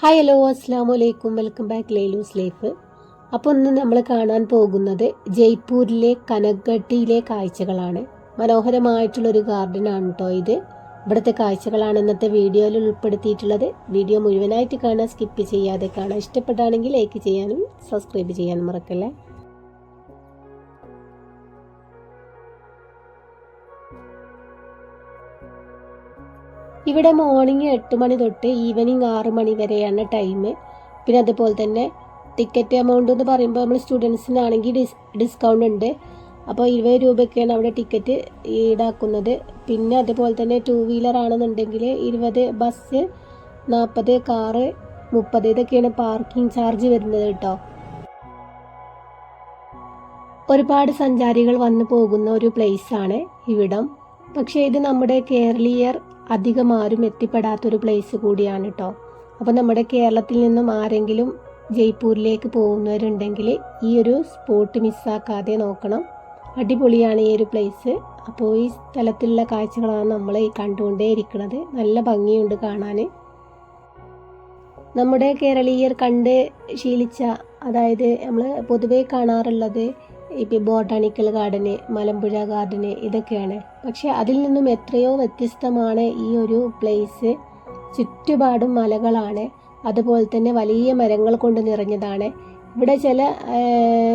Hi hello അസ്സാം വലൈക്കും welcome back ലൈലൂസ് life അപ്പോൾ ഇന്ന് നമ്മൾ കാണാൻ പോകുന്നത് ജയ്പൂരിലെ കനഗട്ടിയിലെ കാഴ്ചകളാണ്. മനോഹരമായിട്ടുള്ളൊരു ഗാർഡനാണ് കേട്ടോ ഇത്. ഇവിടുത്തെ കാഴ്ചകളാണ് ഇന്നത്തെ വീഡിയോയിൽ ഉൾപ്പെടുത്തിയിട്ടുള്ളത്. വീഡിയോ മുഴുവനായിട്ട് കാണാൻ സ്കിപ്പ് ചെയ്യാതെ കാണാൻ ഇഷ്ടപ്പെട്ടാണെങ്കിൽ ലൈക്ക് ചെയ്യാനും സബ്സ്ക്രൈബ് ചെയ്യാനും മറക്കല്ലേ? ഇവിടെ മോർണിംഗ് എട്ട് മണി തൊട്ട് ഈവനിങ് ആറ് മണി വരെയാണ് ടൈം പിന്നെ അതുപോലെ തന്നെ ടിക്കറ്റ് എമൗണ്ട് എന്ന് പറയുമ്പോൾ നമ്മൾ സ്റ്റുഡൻസിനാണെങ്കിൽ ഡിസ് ഡിസ്കൗണ്ട് ഉണ്ട്. അപ്പോൾ ഇരുപത് രൂപയ്ക്കാണ് അവിടെ ടിക്കറ്റ് ഈടാക്കുന്നത്. പിന്നെ അതുപോലെ തന്നെ ടു വീലർ ആണെന്നുണ്ടെങ്കിൽ ഇരുപത് ബസ് നാൽപ്പത് കാറ് മുപ്പത് ഇതൊക്കെയാണ് പാർക്കിംഗ് ചാർജ് വരുന്നത് കേട്ടോ. ഒരുപാട് സഞ്ചാരികൾ വന്നു പോകുന്ന ഒരു ആണ് ഇവിടം. പക്ഷേ ഇത് നമ്മുടെ കേരളീയർ അധികം ആരും എത്തിപ്പെടാത്തൊരു പ്ലേസ് കൂടിയാണ് കേട്ടോ അപ്പോൾ നമ്മുടെ കേരളത്തിൽ നിന്നും ആരെങ്കിലും ജയ്പൂരിലേക്ക് പോകുന്നവരുണ്ടെങ്കിൽ ഈ ഒരു സ്പോട്ട് മിസ്സാക്കാതെ നോക്കണം. അടിപൊളിയാണ് ഈ ഒരു പ്ലേസ് അപ്പോൾ ഈ സ്ഥലത്തുള്ള കാഴ്ചകളാണ് നമ്മൾ കണ്ടുകൊണ്ടേ ഇരിക്കുന്നത് നല്ല ഭംഗിയുണ്ട് കാണാൻ നമ്മുടെ കേരളീയർ കണ്ട് ശീലിച്ച അതായത് നമ്മൾ പൊതുവേ കാണാറുള്ളത് ഇപ്പം ബോട്ടാണിക്കൽ ഗാർഡന് മലമ്പുഴ ഗാർഡന് ഇതൊക്കെയാണ്. പക്ഷെ അതിൽ നിന്നും എത്രയോ വ്യത്യസ്തമാണ് ഈ ഒരു പ്ലേസ്. ചുറ്റുപാടും മലകളാണ്. അതുപോലെ തന്നെ വലിയ മരങ്ങൾ കൊണ്ട് നിറഞ്ഞതാണ്. ഇവിടെ ചില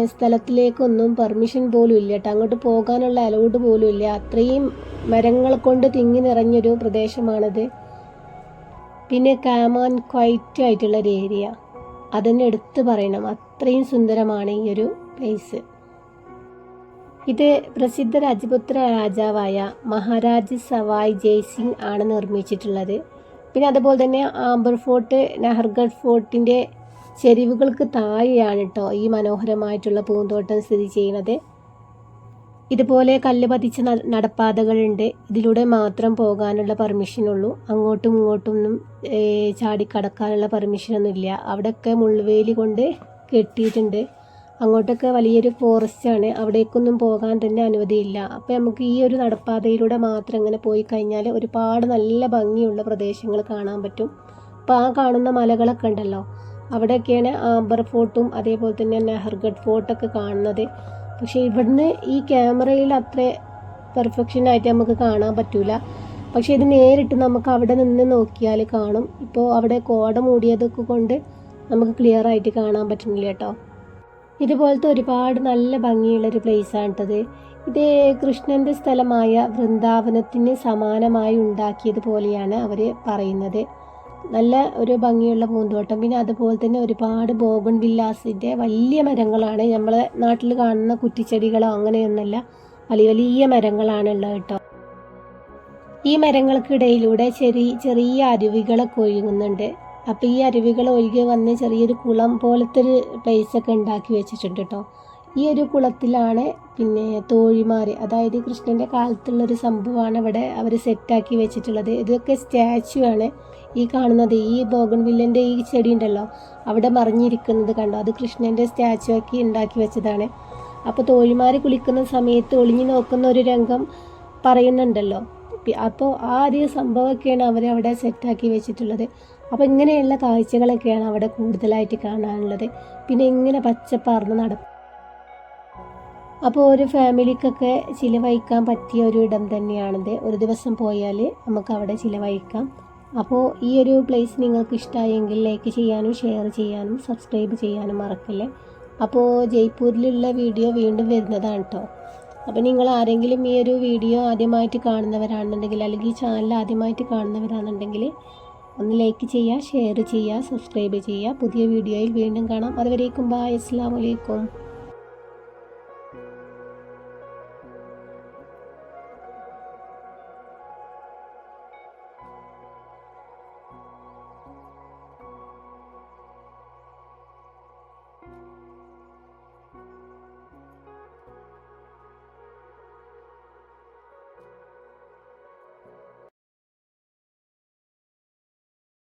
സ്ഥലത്തിലേക്കൊന്നും പെർമിഷൻ പോലും ഇല്ല കേട്ടോ. അങ്ങോട്ട് പോകാനുള്ള അലൗഡ് പോലും ഇല്ല. അത്രയും മരങ്ങൾ കൊണ്ട് തിങ്ങി നിറഞ്ഞൊരു പ്രദേശമാണത്. പിന്നെ കാമാൻ ക്വൈറ്റ് ആയിട്ടുള്ളൊരു ഏരിയ. അതിനെ എടുത്തു പറയണം. അത്രയും സുന്ദരമാണ് ഈ ഒരു പ്ലേസ്. ഇത് പ്രസിദ്ധ രാജപുത്ര രാജാവായ മഹാരാജ് സവായ് ജയ്സിംഗ് ആണ് നിർമ്മിച്ചിട്ടുള്ളത്. പിന്നെ അതുപോലെ തന്നെ ആംബർ ഫോർട്ട് നഹർഗഡ് ഫോർട്ടിന്റെ ചെരിവുകൾക്ക് താഴെയാണ് കേട്ടോ ഈ മനോഹരമായിട്ടുള്ള പൂന്തോട്ടം സ്ഥിതി ചെയ്യുന്നത്. ഇതുപോലെ കല്ല് പതിച്ച നടപ്പാതകളുണ്ട്. ഇതിലൂടെ മാത്രം പോകാനുള്ള പെർമിഷനുള്ളൂ അങ്ങോട്ടും ഇങ്ങോട്ടും ഒന്നും ചാടിക്കടക്കാനുള്ള പെർമിഷനൊന്നും ഇല്ല അവിടെയൊക്കെ മുള്ളുവേലി കൊണ്ട് കെട്ടിയിട്ടുണ്ട്. അങ്ങോട്ടൊക്കെ വലിയൊരു ഫോറസ്റ്റാണ് അവിടേക്കൊന്നും പോകാൻ തന്നെ അനുമതിയില്ല. അപ്പോൾ നമുക്ക് ഈ ഒരു നടപ്പാതയിലൂടെ മാത്രം ഇങ്ങനെ പോയി കഴിഞ്ഞാൽ ഒരുപാട് നല്ല ഭംഗിയുള്ള പ്രദേശങ്ങൾ കാണാൻ പറ്റും. അപ്പോൾ ആ കാണുന്ന മലകളൊക്കെ ഉണ്ടല്ലോ അവിടെയൊക്കെയാണ് ആംബർ ഫോർട്ടും അതേപോലെ തന്നെ നെഹർഗഡ് ഫോർട്ടൊക്കെ കാണുന്നത്. പക്ഷേ ഇവിടുന്ന് ഈ ക്യാമറയിൽ അത്ര പെർഫെക്ഷൻ ആയിട്ട് നമുക്ക് കാണാൻ പറ്റൂല. പക്ഷേ ഇത് നേരിട്ട് നമുക്ക് അവിടെ നിന്ന് നോക്കിയാൽ കാണും. ഇപ്പോൾ അവിടെ കോട മൂടിയതൊക്കെ കൊണ്ട് നമുക്ക് ക്ലിയർ ആയിട്ട് കാണാൻ പറ്റുന്നില്ല കേട്ടോ. ഇതുപോലത്തെ ഒരുപാട് നല്ല ഭംഗിയുള്ളൊരു പ്ലേസാണിട്ടത്. ഇത് കൃഷ്ണന്റെ സ്ഥലമായ വൃന്ദാവനത്തിന് സമാനമായി ഉണ്ടാക്കിയതുപോലെയാണ് അവർ പറയുന്നത്. നല്ല ഒരു ഭംഗിയുള്ള പൂന്തോട്ടം. പിന്നെ അതുപോലെ തന്നെ ഒരുപാട് ബോഗൺ വില്ലാസിന്റെ വലിയ മരങ്ങളാണ്. നമ്മളെ നാട്ടിൽ കാണുന്ന കുറ്റിച്ചെടികളോ അങ്ങനെയൊന്നുമല്ല. വലിയ വലിയ മരങ്ങളാണ് ഉള്ളത് കേട്ടോ. ഈ മരങ്ങൾക്കിടയിലൂടെ ചെറിയ ചെറിയ അരുവികളൊക്കെ ഒഴുകുന്നുണ്ട്. അപ്പോൾ ഈ അരുവികൾ ഒഴുകി വന്ന് ചെറിയൊരു കുളം പോലത്തെ ഒരു പ്ലേസൊക്കെ ഉണ്ടാക്കി വെച്ചിട്ടുണ്ട് കേട്ടോ ഈ ഒരു കുളത്തിലാണ് പിന്നെ തോഴിമാർ അതായത് കൃഷ്ണന്റെ കാലത്തുള്ളൊരു സംഭവമാണ് ഇവിടെ അവർ സെറ്റാക്കി വെച്ചിട്ടുള്ളത്. ഇതൊക്കെ സ്റ്റാച്യു ആണ്. ഈ കാണുന്നത് ഈ ബോഗൺവില്ലന്റെ ഈ ചെടി ഉണ്ടല്ലോ അവിടെ മറിഞ്ഞിരിക്കുന്നത് കണ്ടോ? അത് കൃഷ്ണന്റെ സ്റ്റാച്ചു ആക്കി ഉണ്ടാക്കി വെച്ചതാണ്. അപ്പോൾ തോഴിമാർ കുളിക്കുന്ന സമയത്ത് ഒളിഞ്ഞു നോക്കുന്ന ഒരു രംഗം പറയുന്നുണ്ടല്ലോ. അപ്പോൾ ആ ഒരു സംഭവമൊക്കെയാണ് അവരവിടെ സെറ്റാക്കി വെച്ചിട്ടുള്ളത്. അപ്പോൾ ഇങ്ങനെയുള്ള കാഴ്ചകളൊക്കെയാണ് അവിടെ കൂടുതലായിട്ട് കാണാനുള്ളത്. പിന്നെ ഇങ്ങനെ പച്ചപ്പാർന്ന് നട അപ്പോൾ ഒരു ഫാമിലിക്കൊക്കെ ചിലവഴിക്കാൻ പറ്റിയ ഒരു ഇടം തന്നെയാണിത്. ഒരു ദിവസം പോയാൽ നമുക്ക് അവിടെ ചിലവഴിക്കാം. അപ്പോൾ ഈ ഒരു പ്ലേസ് നിങ്ങൾക്ക് ഇഷ്ടമായെങ്കിൽ ലൈക്ക് ചെയ്യാനും ഷെയർ ചെയ്യാനും സബ്സ്ക്രൈബ് ചെയ്യാനും മറക്കല്ലേ. അപ്പോൾ ജയ്പൂരിലുള്ള വീഡിയോ വീണ്ടും വരുന്നതാണ് കേട്ടോ അപ്പോൾ നിങ്ങൾ ആരെങ്കിലും ഈ ഒരു വീഡിയോ ആദ്യമായിട്ട് കാണുന്നവരാണെന്നുണ്ടെങ്കിൽ അല്ലെങ്കിൽ ഈ ചാനൽ ആദ്യമായിട്ട് കാണുന്നവരാണെന്നുണ്ടെങ്കിൽ ഒന്ന് ലൈക്ക് ചെയ്യുക ഷെയർ ചെയ്യുക സബ്സ്ക്രൈബ് ചെയ്യുക. പുതിയ വീഡിയോയിൽ വീണ്ടും കാണാം. അതുവരേക്കും ബായ് അസ്സാം വലൈക്കും